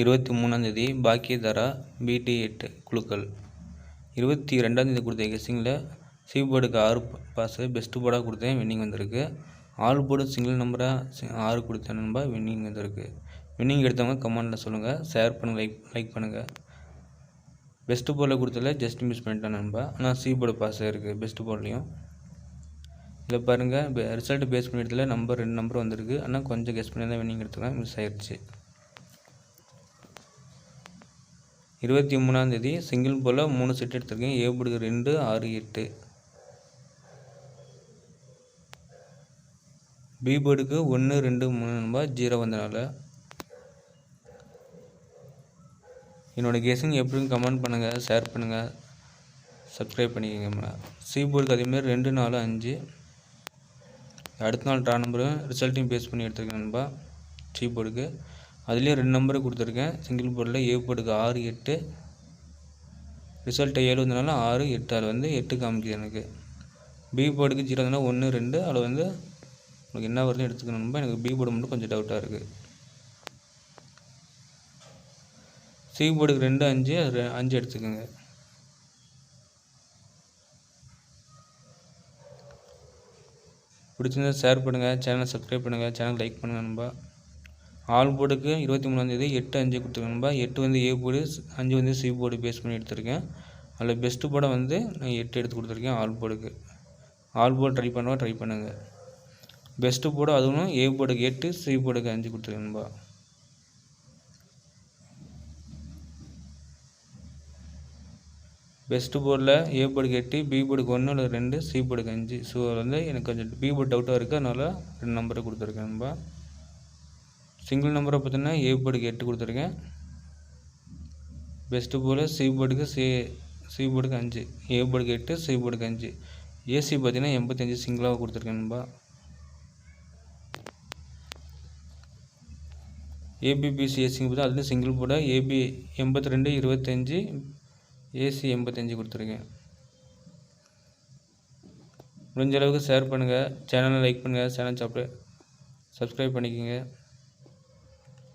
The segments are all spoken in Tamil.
இருபத்தி மூணாந்தேதி பாக்கியதாரா பிடி எட்டு குழுக்கள். இருபத்தி ரெண்டாந்தேதி கொடுத்த கெஸ்ஸிங்கில் சி போர்டுக்கு ஆறு பாஸ் பெஸ்ட்டு போர்டாக கொடுத்தேன் வின்னிங் வந்திருக்கு. ஆல் போர்டு சிங்கிள் நம்பராக ஆறு கொடுத்த நண்பா வின்னிங் வந்திருக்கு. வின்னிங் எடுத்தவங்க கமெண்டில் சொல்லுங்கள் ஷேர் பண்ணுங்கள் லைக் லைக் பண்ணுங்கள் பெஸ்ட்டு போர்டில் கொடுத்ததில் ஜஸ்ட் மிஸ் பண்ணிட்டேன் நண்பா. ஆனால் சி போர்டு பாஸ் இருக்குது பெஸ்ட்டு போர்ட்லேயும் இதில் பாருங்கள் ரிசல்ட் பேஸ் பண்ணி எடுத்துல நம்பர் ரெண்டு நம்பர் வந்திருக்கு. ஆனால் கொஞ்சம் கெஸ்ட் பண்ணி தான் வின்னிங் எடுத்துக்கலாம் மிஸ் ஆயிடுச்சு இருபத்தி மூணாந்தேதி சிங்கிள் போல் மூணு செட் எடுத்திருக்கேன். ஏ போர்டுக்கு ரெண்டு ஆறு எட்டு. பி போர்டுக்கு ஒன்று ரெண்டு மூணு நம்ப ஜீரோ வந்தனால என்னோடய கெஸிங் எப்படின்னு கமெண்ட் பண்ணுங்கள் ஷேர் பண்ணுங்கள் சப்ஸ்கிரைப் பண்ணிக்கோங்க சி போர்டுக்கு அதேமாதிரி ரெண்டு நாலு அஞ்சு. அடுத்த நாள் ட்ரா நம்பரும் ரிசல்ட்டையும் பேஸ் பண்ணி எடுத்துருக்கேன் நண்பா. சி போர்டுக்கு அதுலேயும் ரெண்டு நம்பரு கொடுத்துருக்கேன். சிங்கிள் போர்டில் ஏ ஆறு எட்டு. ரிசல்ட்டு ஏழு வந்தனால ஆறு எட்டு. அதில் வந்து எட்டு காமிக்குது எனக்கு. பி போர்டுக்கு ஜீரோ வந்தனா ஒன்று ரெண்டு. அதில் வந்து உங்களுக்கு என்ன வருதுன்னு எடுத்துக்கணும் எனக்கு பி போர்டு மட்டும் கொஞ்சம் டவுட்டாக இருக்குது சி போர்டுக்கு ரெண்டு அஞ்சு. அஞ்சு எடுத்துக்கோங்க. பிடிச்சிருந்தா ஷேர் பண்ணுங்கள் சேனலை சப்ஸ்கிரைப் பண்ணுங்கள் சேனல் லைக் பண்ணுங்கள் நண்பா ஆல் போர்டுக்கு இருபத்தி மூணாந்தேதி எட்டு அஞ்சு கொடுத்துருக்கேன் எட்டு வந்து ஏ போர்டு அஞ்சு வந்து சி போர்டு பேஸ் பண்ணி எடுத்திருக்கேன். அதில் பெஸ்ட்டு போர்டை வந்து நான் எட்டு எடுத்து கொடுத்துருக்கேன் ஆல் போர்டுக்கு. ஆல் போர்டு ட்ரை பண்ணுவா ட்ரை பண்ணுங்கள் பெஸ்ட்டு போர்டு அதுவும் ஏ போர்டுக்கு எட்டு சி போர்டுக்கு அஞ்சு கொடுத்துருக்கேன் பெஸ்ட்டு போர்டில் ஏ போர்டுக்கு எட்டு பி போர்டுக்கு ஒன்று இல்லை ரெண்டு சி போர்டுக்கு அஞ்சு. ஸோ வந்து எனக்கு கொஞ்சம் பி போர்டு டவுட்டாக இருக்குது அதனால் ரெண்டு நம்பரை கொடுத்துருக்கேன் சிங்கிள் நம்பரை பார்த்தீங்கன்னா ஏ போர்டுக்கு எட்டு கொடுத்துருக்கேன். பெஸ்ட்டு போல் சி போர்டுக்கு சி சி போர்டுக்கு அஞ்சு. ஏ போர்டுக்கு எட்டு சி போர்டுக்கு அஞ்சு. ஏசி பார்த்தீங்கன்னா எண்பத்தஞ்சு சிங்கிளாக கொடுத்துருக்கேன் நண்பா. ஏபிபிசி ஏசிங்க பார்த்தா அதுலேயும் சிங்கிள் போட ஏபி எண்பத்தி ரெண்டு இருபத்தஞ்சி. ஏசி எண்பத்தஞ்சு கொடுத்துருக்கேன். முடிஞ்ச அளவுக்கு ஷேர் பண்ணுங்கள் சேனலை லைக் பண்ணுங்கள் சேனல் சப்ரை சப்ஸ்கிரைப் பண்ணிக்கோங்க.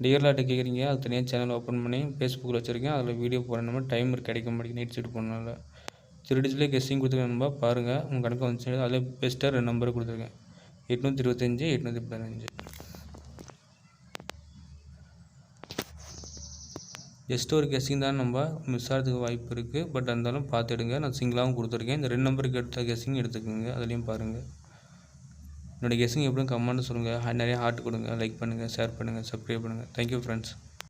டியர்லாட்டு கேட்குறீங்க அது தனியாக சேனல் ஓப்பன் பண்ணி ஃபேஸ்புக்கில் வச்சுருக்கேன். அதில் வீடியோ போடணுமா டைம் கிடைக்க மாட்டேங்குது நைட் ஷீட் போடனால திருடிச்சிலே கெஸ்டிங் கொடுத்துருக்கேன்பா பாருங்கள் உங்கள் கணக்கு வந்துச்சு அதில் பெஸ்ட்டாக ரெண்டு நம்பர் கொடுத்துருக்கேன். எட்நூற்றி இருபத்தஞ்சி எட்நூற்றி பதினஞ்சு. ஜஸ்ட் ஒரு கெஸ்ஸிங் தான் நம்ம மிஸ் ஆகிறதுக்கு வாய்ப்பு இருக்குது பட் இருந்தாலும் பார்த்துடுங்க நான் சிங்கிளாகவும் கொடுத்துருக்கேன். இந்த ரெண்டு நம்பருக்கு எடுத்த கெஸ்ஸிங் எடுத்துக்கோங்க. அதுலேயும் பாருங்கள் என்னோடய கெஸ்ஸிங் எப்படியும் கமெண்ட் சொல்லுங்கள் நிறைய ஹார்ட் கொடுங்க. லைக் பண்ணுங்கள் ஷேர் பண்ணுங்கள் சப்ஸ்கிரைப் பண்ணுங்கள் தேங்க்யூ ஃப்ரெண்ட்ஸ்